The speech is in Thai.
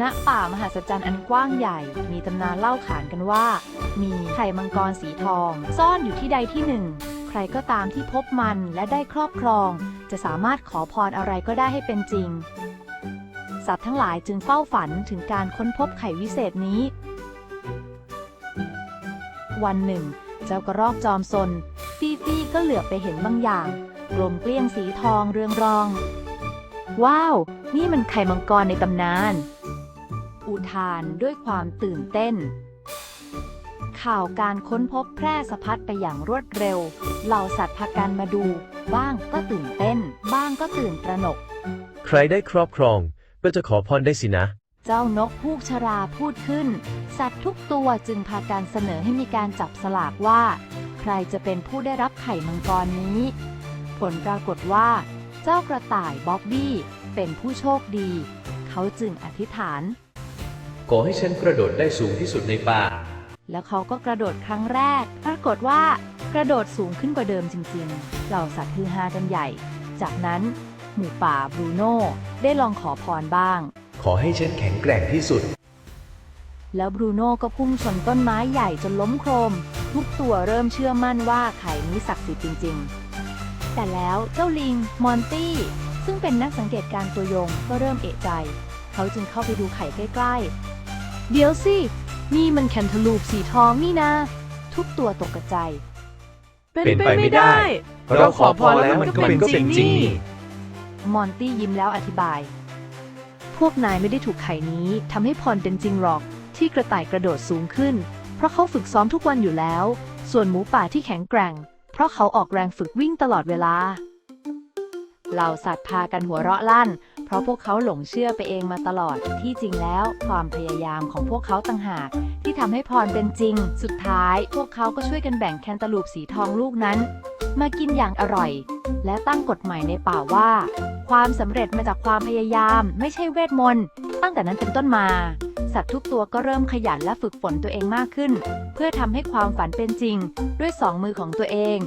ณป่ามหัศจรรย์อันกว้างใหญ่ มีตำนานเล่าขานกันว่า มีไข่มังกรสีทอง ซ่อนอยู่ที่ใดที่หนึ่ง ใครก็ตามที่พบมันและได้ครอบครอง จะสามารถขอพรอะไรก็ได้ให้เป็นจริง สัตว์ทั้งหลายจึงเฝ้าฝันถึงการค้นพบไข่วิเศษนี้ วันหนึ่ง เจ้ากระรอกจอมซน ฟีฟี่ก็เหลือบไปเห็นบางอย่างกลมเกลี้ยงสีทองเรืองรอง ว้าว นี่มันไข่มังกรในตำนาน อุทานด้วยความตื่นเต้น ข่าวการค้นพบแพร่สะพัดไปอย่างรวดเร็ว เหล่าสัตว์พากันมาดู บ้างก็ตื่นเต้น บ้างก็ตื่นตระหนก ใครได้ครอบครองก็จะขอพรได้สินะ เจ้านกพูกชราพูดขึ้น สัตว์ทุกตัวจึงพากันเสนอให้มีการจับสลากว่า ใครจะเป็นผู้ได้รับไข่มังกรนี้ ผลปรากฏว่า เจ้ากระต่ายบ๊อบบี้เป็นผู้โชคดี เขาจึงอธิษฐาน ขอให้ฉันกระโดดได้สูงที่สุดในป่า แล้วเขาก็กระโดดครั้งแรก ปรากฏว่ากระโดดสูงขึ้นกว่าเดิมจริงๆ เหล่าสัตว์ฮือฮากันใหญ่ จากนั้น หมูป่าบรูโน่ได้ลองขอพรบ้าง ขอให้ฉันแข็งแกร่งที่สุด แล้วบรูโน่ก็พุ่งชนต้นไม้ใหญ่จนล้มโครม ทุกตัวเริ่มเชื่อมั่นว่าไข่นี้ศักดิ์สิทธิ์จริง ๆ แต่แล้วเจ้าลิงมอนตี้ ซึ่งเป็นนักสังเกตการณ์ตัวยงก็เริ่มเอะใจ เขาจึงเข้าไปดูไข่ใกล้ๆ เดี๋ยวสิ นี่มันแคนทาลูปสีทองนี่นะ ทุกตัวตกกระใจายเป็นไปไม่ได้ เราขอพรแล้วมันก็เป็นจริงนี่มอนตี้ยิ้มแล้วอธิบาย พวกนายไม่ได้ถูกไข่นี้ทำให้พรเป็นจริงหรอก ที่กระต่ายกระโดดสูงขึ้น เพราะเขาฝึกซ้อมทุกวันอยู่แล้ว ส่วนหมูป่าที่แข็งแกร่ง เพราะเขาออกแรงฝึกวิ่งตลอดเวลาเหล่าสัตว์พากันหัวเราะลั่น เพราะพวกเขาหลงเชื่อไปเองมาตลอด ที่จริงแล้วความพยายามของพวกเขาต่างหาก ที่ทำให้พรเป็นจริง สุดท้าย พวกเขาก็ช่วยกันแบ่งแคนตาลูปสีทองลูกนั้น มากินอย่างอร่อย และตั้งกฎใหม่ในป่าว่า ความสำเร็จมาจากความพยายาม ไม่ใช่เวทมนต์ ตั้งแต่นั้นเป็นต้นมา สัตว์ทุกตัวก็เริ่มขยันและฝึกฝนตัวเองมากขึ้น เพื่อทำให้ความฝันเป็นจริง ด้วยสองมือของตัวเอง